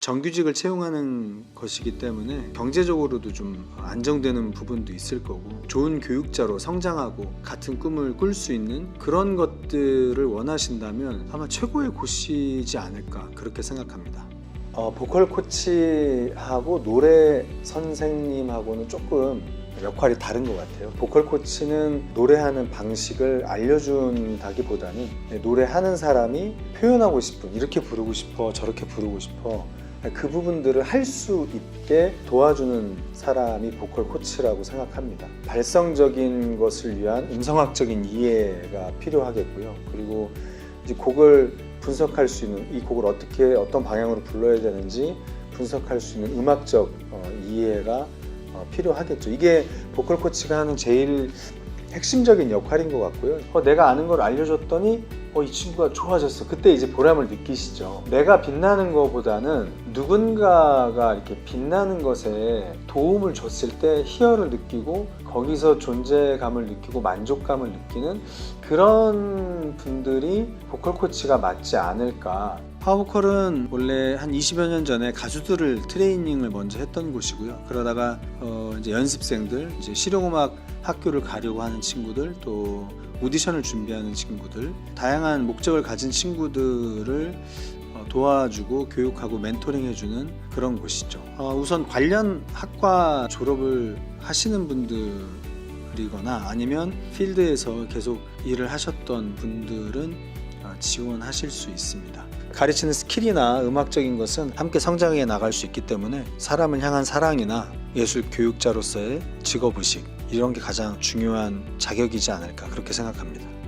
정규직을 채용하는 것이기 때문에 경제적으로도 좀 안정되는 부분도 있을 거고 좋은 교육자로 성장하고 같은 꿈을 꿀 수 있는 그런 것들을 원하신다면 아마 최고의 곳이지 않을까 그렇게 생각합니다. 어, 보컬 코치하고 노래 선생님하고는 조금 역할이 다른 것 같아요. 보컬 코치는 노래하는 방식을 알려준다기보다는 노래하는 사람이 표현하고 싶은 이렇게 부르고 싶어 저렇게 부르고 싶어 그 부분들을 할 수 있게 도와주는 사람이 보컬 코치라고 생각합니다. 발성적인 것을 위한 음성학적인 이해가 필요하겠고요. 그리고 이제 곡을 분석할 수 있는 이 곡을 어떻게 어떤 방향으로 불러야 되는지 분석할 수 있는 음악적 어, 이해가 어, 필요하겠죠. 이게 보컬 코치가 하는 제일 핵심적인 역할인 것 같고요. 어, 내가 아는 걸 알려줬더니 어, 이 친구가 좋아졌어. 그때 이제 보람을 느끼시죠. 내가 빛나는 것보다는 누군가가 이렇게 빛나는 것에 도움을 줬을 때 희열을 느끼고 거기서 존재감을 느끼고 만족감을 느끼는 그런 분들이 보컬 코치가 맞지 않을까. 파워보컬은 원래 한 20여 년 전에 가수들을 트레이닝을 먼저 했던 곳이고요. 그러다가 어, 이제 연습생들, 이제 실용음악 학교를 가려고 하는 친구들, 또 오디션을 준비하는 친구들, 다양한 목적을 가진 친구들을 어, 도와주고 교육하고 멘토링 해주는 그런 곳이죠. 어, 우선 관련 학과 졸업을 하시는 분들이거나 아니면 필드에서 계속 일을 하셨던 분들은 어, 지원하실 수 있습니다. 가르치는 스킬이나 음악적인 것은 함께 성장해 나갈 수 있기 때문에 사람을 향한 사랑이나 예술 교육자로서의 직업의식 이런 게 가장 중요한 자격이지 않을까 그렇게 생각합니다.